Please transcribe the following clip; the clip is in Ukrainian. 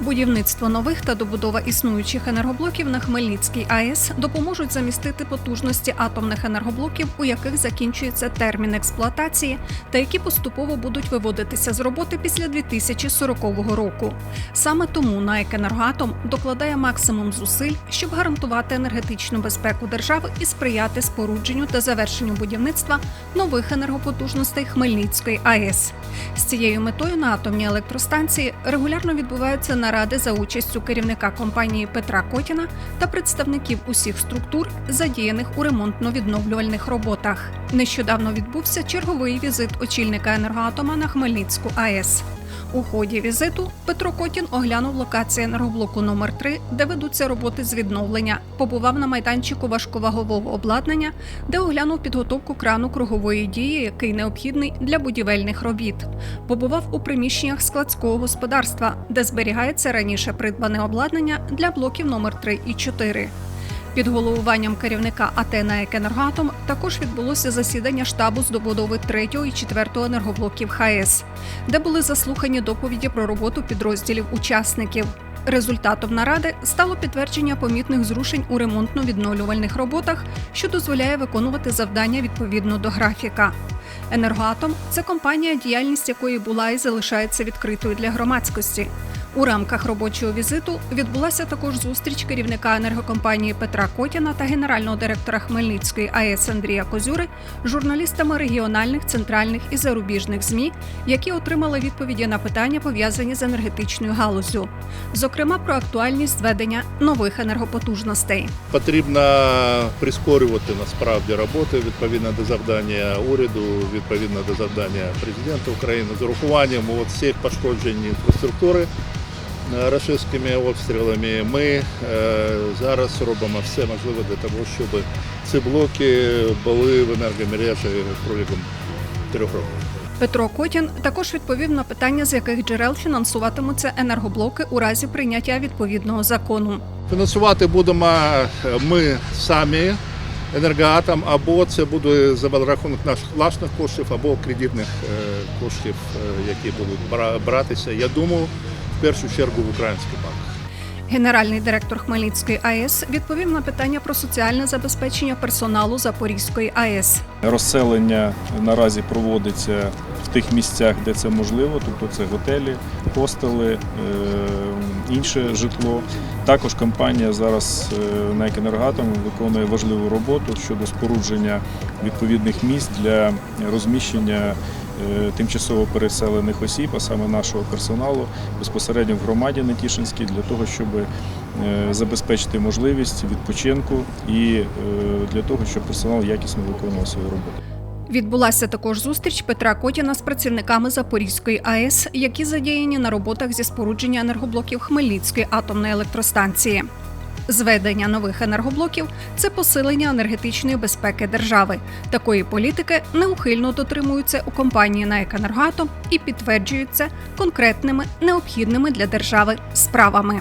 Будівництво нових та добудова існуючих енергоблоків на Хмельницькій АЕС допоможуть замістити потужності атомних енергоблоків, у яких закінчується термін експлуатації, та які поступово будуть виводитися з роботи після 2040 року. Саме тому НАЕК «Енергоатом» докладає максимум зусиль, щоб гарантувати енергетичну безпеку держави і сприяти спорудженню та завершенню будівництва нових енергопотужностей Хмельницької АЕС. З цією метою на атомній електростанції регулярно відбуваються наради за участю керівника компанії Петра Котіна та представників усіх структур, задіяних у ремонтно-відновлювальних роботах. Нещодавно відбувся черговий візит очільника енергоатома на Хмельницьку АЕС. У ході візиту Петро Котін оглянув локації енергоблоку номер 3 де ведуться роботи з відновлення. Побував на майданчику важковагового обладнання, де оглянув підготовку крану кругової дії, який необхідний для будівельних робіт. Побував у приміщеннях складського господарства, де зберігається раніше придбане обладнання для блоків номер 3 і 4. Під головуванням керівника АТ «НАЕК «Енергоатом» також відбулося засідання штабу з добудови 3 і 4 енергоблоків ХАЕС, де були заслухані доповіді про роботу підрозділів учасників. Результатом наради стало підтвердження помітних зрушень у ремонтно-відновлювальних роботах, що дозволяє виконувати завдання відповідно до графіка. Енергоатом це компанія, діяльність якої була і залишається відкритою для громадськості. У рамках робочого візиту відбулася також зустріч керівника енергокомпанії Петра Котіна та генерального директора Хмельницької АЕС Андрія Козюри з журналістами регіональних, центральних і зарубіжних ЗМІ, які отримали відповіді на питання, пов'язані з енергетичною галуззю, зокрема про актуальність зведення нових енергопотужностей. Потрібно прискорювати насправді роботи відповідно до завдання уряду, відповідно до завдання президента України з урахуванням от всіх пошкоджень інфраструктури рашистськими обстрілами. Ми е, зараз робимо все можливе для того, щоб ці блоки були в енергомережі протягом трьох років. Петро Котін також відповів на питання, з яких джерел фінансуватимуться енергоблоки у разі прийняття відповідного закону. Фінансувати будемо е, ми самі енергоатом, або це буде за рахунок наших власних коштів, або кредитних е, коштів, е, які будуть братися. Я думаю, в першу чергу в український банк. Генеральний директор Хмельницької АЕС відповів на питання про соціальне забезпечення персоналу Запорізької АЕС. Розселення наразі проводиться тих місцях, де це можливо, тобто це готелі, хостели, е, інше житло. Також компанія зараз е, «НАЕК виконує важливу роботу щодо спорудження відповідних місць для розміщення е, тимчасово переселених осіб, а саме нашого персоналу, безпосередньо в громаді Нетішинській, для того, щоб забезпечити можливість відпочинку і для того, щоб персонал якісно виконував свою роботу. Відбулася також зустріч Петра Котіна з працівниками Запорізької АЕС, які задіяні на роботах зі спорудження енергоблоків Хмельницької атомної електростанції. Зведення нових енергоблоків це посилення енергетичної безпеки держави. Такої політики неухильно дотримуються у компанії «НАЕК «Енергоатом» і підтверджуються конкретними необхідними для держави справами.